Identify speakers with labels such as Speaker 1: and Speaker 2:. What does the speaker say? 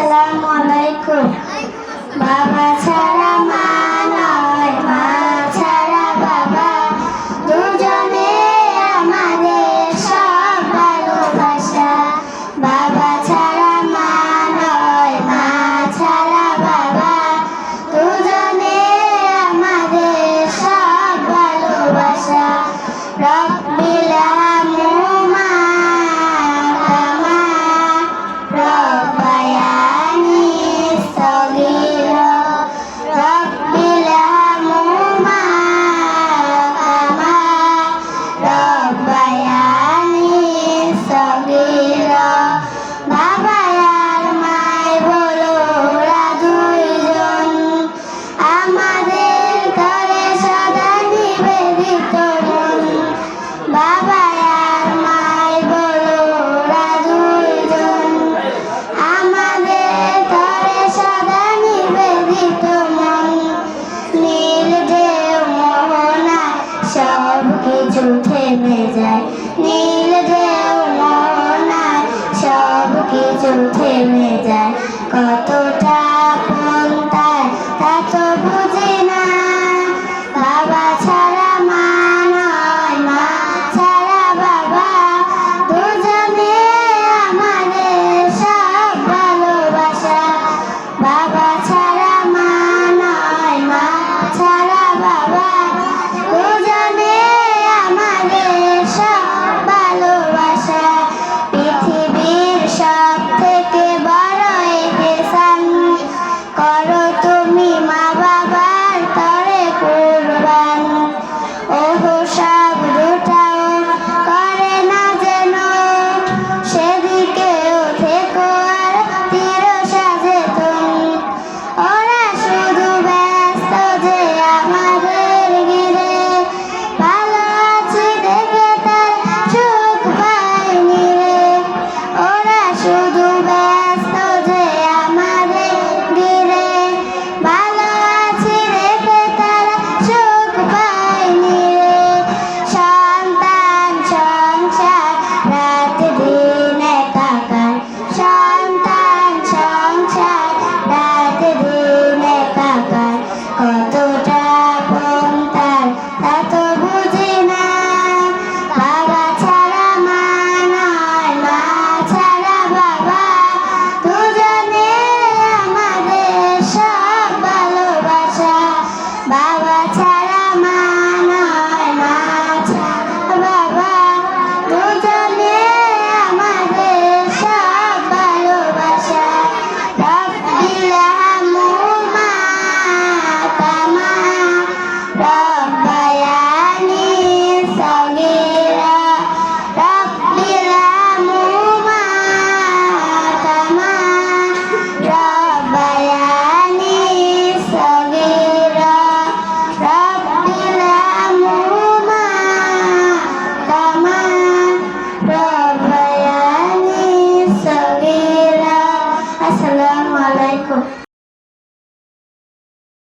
Speaker 1: আসসালামু আলাইকুম। বাবা ছাড়া মা থেমে যায়।